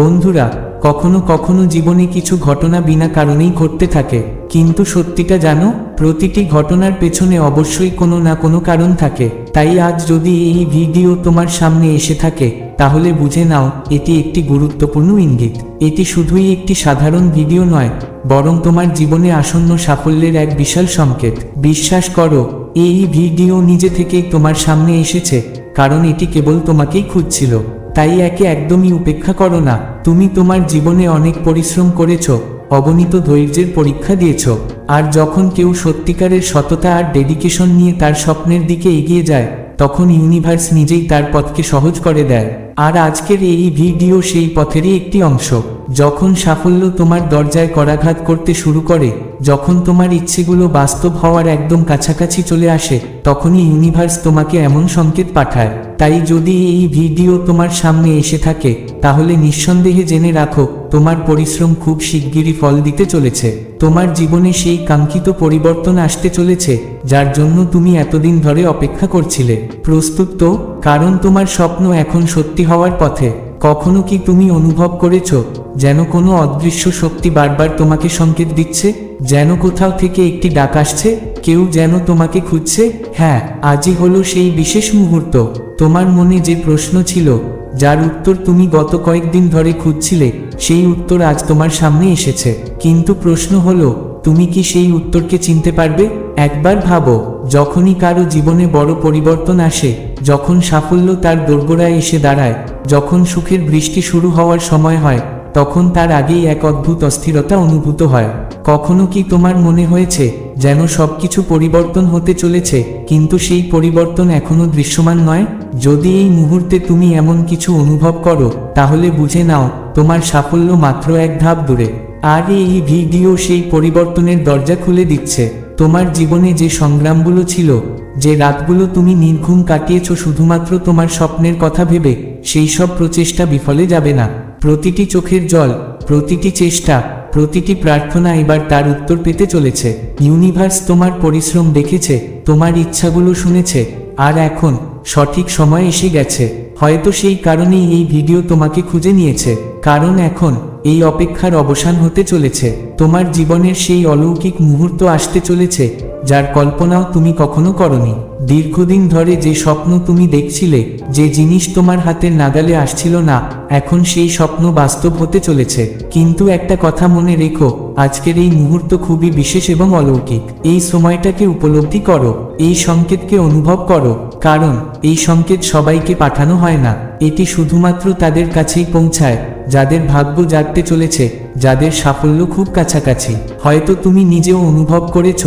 বন্ধুরা, কখনো কখনো জীবনে কিছু ঘটনা বিনা কারণেই ঘটতে থাকে, কিন্তু সত্যিটা জানো, প্রতিটি ঘটনার পেছনে অবশ্যই কোনো না কোনো কারণ থাকে। তাই আজ যদি এই ভিডিও তোমার সামনে এসে থাকে, তাহলে বুঝে নাও, এটি একটি গুরুত্বপূর্ণ ইঙ্গিত। এটি শুধুই একটি সাধারণ ভিডিও নয়, বরং তোমার জীবনে আসন্ন সাফল্যের এক বিশাল সংকেত। বিশ্বাস করো, এই ভিডিও নিজে থেকেই তোমার সামনে এসেছে, কারণ এটি কেবল তোমাকেই খুঁজছিল। তাই একে একদমই উপেক্ষা করো না। তুমি তোমার জীবনে অনেক পরিশ্রম করেছ, অগণিত ধৈর্যের পরীক্ষা দিয়েছ। আর যখন কেউ সত্যিকারের সততা আর ডেডিকেশন নিয়ে তার স্বপ্নের দিকে এগিয়ে যায়, তখন ইউনিভার্স নিজেই তার পথকে সহজ করে দেয়। আর আজকের এই ভিডিও সেই পথেরই একটি অংশ। যখন সাফল্য তোমার দরজায় করাঘাত করতে শুরু করে, যখন তোমার ইচ্ছেগুলো বাস্তব হওয়ার একদম কাছাকাছি চলে আসে, তখনই ইউনিভার্স তোমাকে এমন সংকেত পাঠায়। তাই যদি এই ভিডিও তোমার সামনে এসে থাকে, তাহলে নিঃসন্দেহে জেনে রাখো, তোমার পরিশ্রম খুব শিগগিরই ফল দিতে চলেছে। তোমার জীবনে সেই কাঙ্ক্ষিত পরিবর্তন আসতে চলেছে, যার জন্য তুমি এতদিন ধরে অপেক্ষা করছিলে। প্রস্তুত তো, কারণ তোমার স্বপ্ন এখন সত্যি হওয়ার পথে, কখনো কি তুমি অনুভব করেছ যেন কোনো অদৃশ্য শক্তি বারবার তোমাকে সংকেত দিচ্ছে? যেন কোথাও থেকে একটি ডাক আসছে, কেউ যেন তোমাকে খুঁজছে? হ্যাঁ আজই হলো সেই বিশেষ মুহূর্ত। তোমার মনে যে প্রশ্ন ছিল, যার উত্তর তুমি গত কয়েকদিন ধরে খুঁজছিলে, সেই উত্তর আজ তোমার সামনে এসেছে। কিন্তু প্রশ্ন হলো, তুমি কি সেই উত্তরকে চিনতে পারবে? একবার ভাবো, যখনই কারও জীবনে বড় পরিবর্তন আসে যখন সাফল্য তার দোরগোড়ায় এসে দাঁড়ায়, যখন সুখের বৃষ্টি শুরু হওয়ার সময় হয়, তখন তার আগেই এক অদ্ভুত অস্থিরতা অনুভূত হয়। কখনো কি তোমার মনে হয়েছে যেন সবকিছু পরিবর্তন হতে চলেছে, কিন্তু সেই পরিবর্তন এখনও দৃশ্যমান নয়? যদি এই মুহূর্তে তুমি এমন কিছু অনুভব করো, তাহলে বুঝে নাও, তোমার সাফল্য মাত্র এক ধাপ দূরে। আর এই ভিডিও সেই পরিবর্তনের দরজা খুলে দিচ্ছে। তোমার জীবনে যে সংগ্রামগুলো ছিল, যে রাতগুলো তুমি নির্ঘুম কাটিয়েছ, শুধুমাত্র তোমার স্বপ্নের কথা ভেবে সেই সব প্রচেষ্টা বিফলে যাবে না। প্রতিটি চোখের জল, প্রতিটি চেষ্টা, প্রতিটি প্রার্থনা এবার তার উত্তর পেতে চলেছে। ইউনিভার্স তোমার পরিশ্রম দেখেছে, তোমার ইচ্ছাগুলো শুনেছে, আর এখন সঠিক সময় এসে গেছে। হয়তো সেই কারণেই এই ভিডিও তোমাকে খুঁজে নিয়েছে। কারণ এখন এই অপেক্ষার অবসান হতে চলেছে। তোমার জীবনের সেই অলৌকিক মুহূর্ত আসতে চলেছে, যার কল্পনাও তুমি কখনো করনি। দীর্ঘদিন ধরে যে স্বপ্ন তুমি দেখছিলে, যে জিনিস তোমার হাতের নাগালে আসছিল না, এখন সেই স্বপ্ন বাস্তব হতে চলেছে। কিন্তু একটা কথা মনে রেখো, আজকের এই মুহূর্ত খুবই বিশেষ এবং অলৌকিক। এই সময়টাকে উপলব্ধি করো, এই সংকেতকে অনুভব করো, কারণ এই সংকেত সবাইকে পাঠানো হয় না। এটি শুধুমাত্র তাদের কাছেই পৌঁছায়, যাদের ভাগ্য জাগতে চলেছে, যাদের সাফল্য খুব কাছাকাছি। হয়তো তুমি নিজেও অনুভব করেছ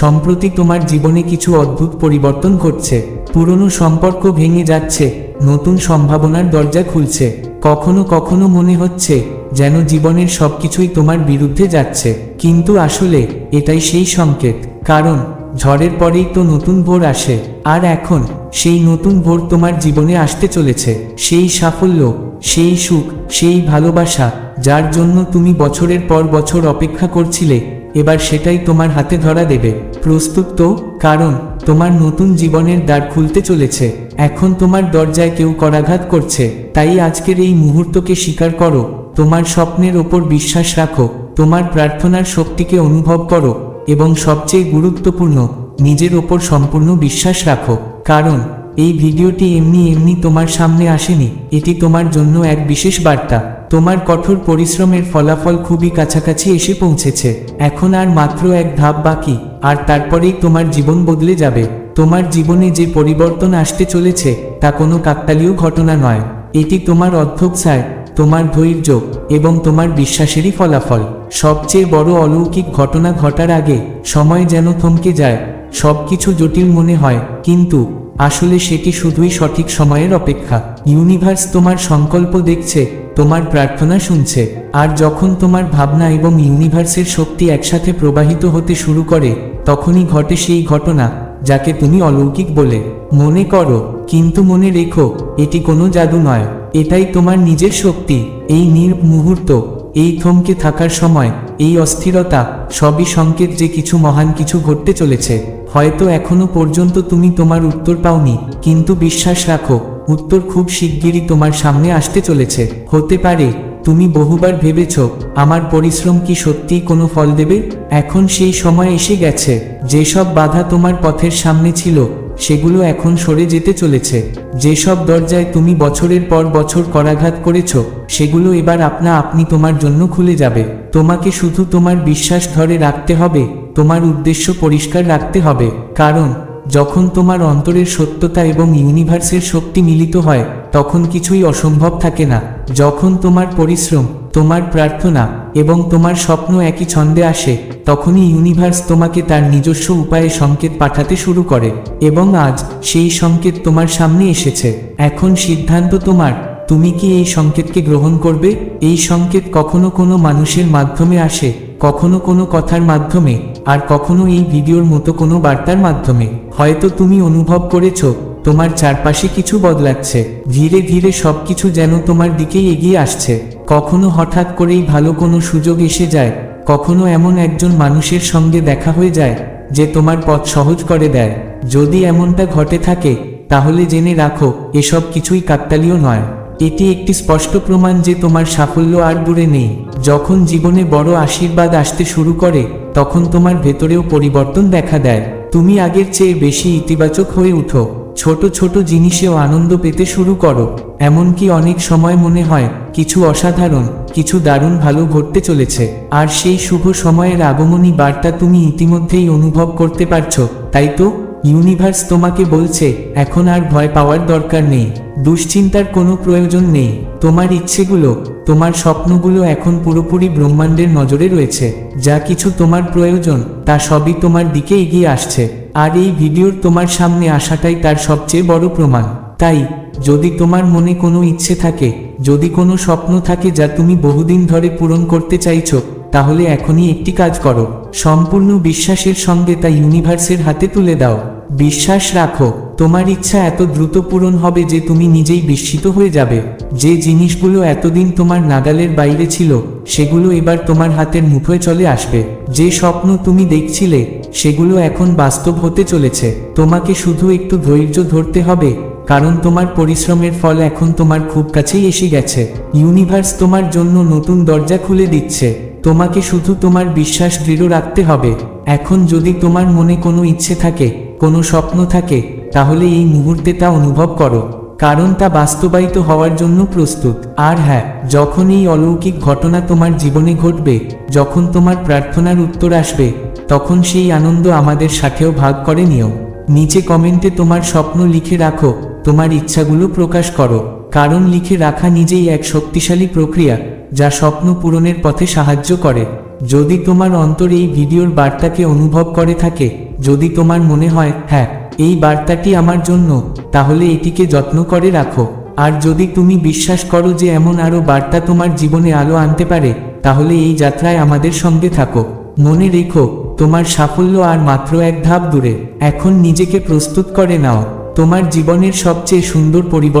সম্প্রতি তোমার জীবনে কিছু অদ্ভুত পরিবর্তন ঘটছে। পুরনো সম্পর্ক ভেঙে যাচ্ছে, নতুন সম্ভাবনার দরজা খুলছে। কখনো কখনো মনে হচ্ছে যেন জীবনের সবকিছুই তোমার বিরুদ্ধে যাচ্ছে। কিন্তু আসলে এটাই সেই সংকেত, কারণ ঝড়ের পরেই তো নতুন ভোর আসে, আর এখন সেই নতুন ভোর তোমার জীবনে আসতে চলেছে। সেই সাফল্য, সেই সুখ, সেই ভালোবাসা, যার জন্য তুমি বছরের পর বছর অপেক্ষা করছিলে এবার সেটাই তোমার হাতে ধরা দেবে। প্রস্তুত তো, কারণ তোমার নতুন জীবনের দ্বার খুলতে চলেছে। এখন তোমার দরজায় কেউ করাঘাত করছে। তাই আজকের এই মুহূর্তকে স্বীকার করো। তোমার স্বপ্নের ওপর বিশ্বাস রাখো। তোমার প্রার্থনার শক্তিকে অনুভব করো। এবং সবচেয়ে গুরুত্বপূর্ণ, নিজের ওপর সম্পূর্ণ বিশ্বাস রাখো। কারণ এই ভিডিওটি এমনি এমনি তোমার সামনে আসেনি, এটি তোমার জন্য এক বিশেষ বার্তা। তোমার কঠোর পরিশ্রমের ফলাফল খুবই কাছাকাছি এসে পৌঁছেছে। এখন আর মাত্র এক ধাপ বাকি, আর তারপরেই তোমার জীবন বদলে যাবে। তোমার জীবনে যে পরিবর্তন আসতে চলেছে, তা কোনো কাকতালীয় ঘটনা নয়। এটি তোমার অধ্যবসায় তোমার ধৈর্য এবং তোমার বিশ্বাসেরই ফলাফল। সবচেয়ে বড় অলৌকিক ঘটনা ঘটার আগে, সময় যেন থমকে যায়, সবকিছু জটিল মনে হয়, কিন্তু আসলে সেটি শুধুই সঠিক সময়ের অপেক্ষা। ইউনিভার্স তোমার সংকল্প দেখছে, তোমার প্রার্থনা শুনছে, আর যখন তোমার ভাবনা এবং ইউনিভার্সের শক্তি একসাথে প্রবাহিত হতে শুরু করে, তখনই ঘটে সেই ঘটনা, যাকে তুমি অলৌকিক বলে। মনে করো, কিন্তু মনে রেখো, এটি কোনো জাদু নয়, এটাই তোমার নিজের শক্তি, এই নির মুহূর্ত, এই থমকে থাকার সময়, এই অস্থিরতা, সবই সংকেত যে কিছু মহান কিছু ঘটতে চলেছে। হয়তো এখনও পর্যন্ত তুমি তোমার উত্তর পাওনি, কিন্তু বিশ্বাস রাখো, উত্তর খুব শিগগিরই তোমার সামনে আসতে চলেছে। হতে পারে, তুমি বহুবার ভেবেছ, আমার পরিশ্রম কি সত্যিই কোনো ফল দেবে? এখন সেই সময় এসে গেছে, যেসব বাধা তোমার পথের সামনে ছিল, সেগুলো এখন সরে যেতে চলেছে। যেসব দরজায় তুমি বছরের পর বছর করাঘাত করেছ, সেগুলো এবার আপনা আপনি তোমার জন্য খুলে যাবে। তোমাকে শুধু তোমার বিশ্বাস ধরে রাখতে হবে তোমার উদ্দেশ্য পরিষ্কার রাখতে হবে, কারণ যখন তোমার অন্তরের সত্যতা এবং ইউনিভার্সের শক্তি মিলিত হয়, তখন কিছুই অসম্ভব থাকে না। যখন তোমার পরিশ্রম, তোমার প্রার্থনা এবং তোমার স্বপ্ন একই ছন্দে আসে, তখনই ইউনিভার্স তোমাকে তার নিজস্ব উপায়ে সংকেত পাঠাতে শুরু করে এবং আজ সেই সংকেত তোমার সামনে এসেছে। এখন সিদ্ধান্ত তোমার, তুমি কি এই সংকেতকে গ্রহণ করবে? এই সংকেত কখনো কোনো মানুষের মাধ্যমে আসে কখনো কোনো কথার মাধ্যমে, আর কখনো এই ভিডিওর মতো কোনো বার্তার মাধ্যমে। হয়তো তুমি অনুভব করেছ, তোমার চারপাশে কিছু বদলাচ্ছে, ধীরে ধীরে সবকিছু যেন তোমার দিকেই এগিয়ে আসছে। কখনো হঠাৎ করেই ভালো কোনো সুযোগ এসে যায়, কখনো এমন একজন মানুষের সঙ্গে দেখা হয়ে যায়, যে তোমার পথ সহজ করে দেয়। যদি এমনটা ঘটে থাকে, তাহলে জেনে রাখো, এসব কিছুই কাকতালীয় নয়। এটি একটি স্পষ্ট প্রমাণ যে তোমার সাফল্য আর দূরে নেই। যখন জীবনে বড় আশীর্বাদ আসতে শুরু করে, তখন তোমার ভেতরেও পরিবর্তন দেখা দেয়। তুমি আগের চেয়ে বেশি ইতিবাচক হয়ে উঠো। ছোট ছোট জিনিসেও আনন্দ পেতে শুরু করো। এমনকি অনেক সময় মনে হয়, কিছু অসাধারণ, কিছু দারুণ ভালো ঘটতে চলেছে। আর সেই শুভ সময়ের আগমনী বার্তা তুমি ইতিমধ্যেই অনুভব করতে পারছ, তাই তো? ইউনিভার্স তোমাকে বলছে, এখন আর ভয় পাওয়ার দরকার নেই। দুশ্চিন্তার কোনো প্রয়োজন নেই। তোমার ইচ্ছেগুলো, তোমার স্বপ্নগুলো এখন পুরোপুরি ব্রহ্মাণ্ডের নজরে রয়েছে। যা কিছু তোমার প্রয়োজন, তা সবই তোমার দিকে এগিয়ে আসছে। আর এই ভিডিওর তোমার সামনে আসাটাই তার সবচেয়ে বড় প্রমাণ। তাই, যদি তোমার মনে কোনো ইচ্ছে থাকে, যদি কোনো স্বপ্ন থাকে যা তুমি বহুদিন ধরে পূরণ করতে চাইছো তাহলে এখনই একটি কাজ করো। সম্পূর্ণ বিশ্বাসের সঙ্গে তা ইউনিভার্সের হাতে তুলে দাও। বিশ্বাস রাখো, তোমার ইচ্ছা এত দ্রুত পূরণ হবে যে তুমি নিজেই বিস্মিত হয়ে যাবে। যে জিনিসগুলো এতদিন তোমার নাগালের বাইরে ছিল, সেগুলো এবার তোমার হাতের মুঠোয় চলে আসবে। যে স্বপ্ন তুমি দেখছিলে, সেগুলো এখন বাস্তব হতে চলেছে। তোমাকে শুধু একটু ধৈর্য ধরতে হবে, কারণ তোমার পরিশ্রমের ফল এখন তোমার খুব কাছেই এসে গেছে। ইউনিভার্স তোমার জন্য নতুন দরজা খুলে দিচ্ছে। তোমাকে শুধু তোমার বিশ্বাস দৃঢ় রাখতে হবে। এখন যদি তোমার মনে কোনো ইচ্ছে থাকে, কোনো স্বপ্ন থাকে, তাহলে এই মুহূর্তে তা অনুভব করো। কারণ তা বাস্তবায়িত হওয়ার জন্য প্রস্তুত। আর হ্যাঁ যখন এই অলৌকিক ঘটনা তোমার জীবনে ঘটবে, যখন তোমার প্রার্থনার উত্তর আসবে, তখন সেই আনন্দ আমাদের সাথেও ভাগ করে নিও। নিচে কমেন্টে তোমার স্বপ্ন লিখে রাখো, তোমার ইচ্ছাগুলো প্রকাশ করো। কারণ লিখে রাখা নিজেই এক শক্তিশালী প্রক্রিয়া। যা স্বপ্ন পূরণের পথে সাহায্য করে। যদি তোমার অন্তর এই ভিডিওর বার্তাকে অনুভব করে থাকে, যদি তোমার মনে হয় হ্যাঁ এই বার্তাটি আমার জন্য, তাহলে এটিকে যত্ন করে রাখো। আর যদি তুমি বিশ্বাস করো যে এমন আরও বার্তা তোমার জীবনে আলো আনতে পারে, তাহলে এই যাত্রায় আমাদের সঙ্গে থাকো। মনে রেখো, তোমার সাফল্য আর মাত্র এক ধাপ দূরে। এখন নিজেকে প্রস্তুত করে নাও। তোমার জীবনের সবচেয়ে সুন্দর পরিবর্তন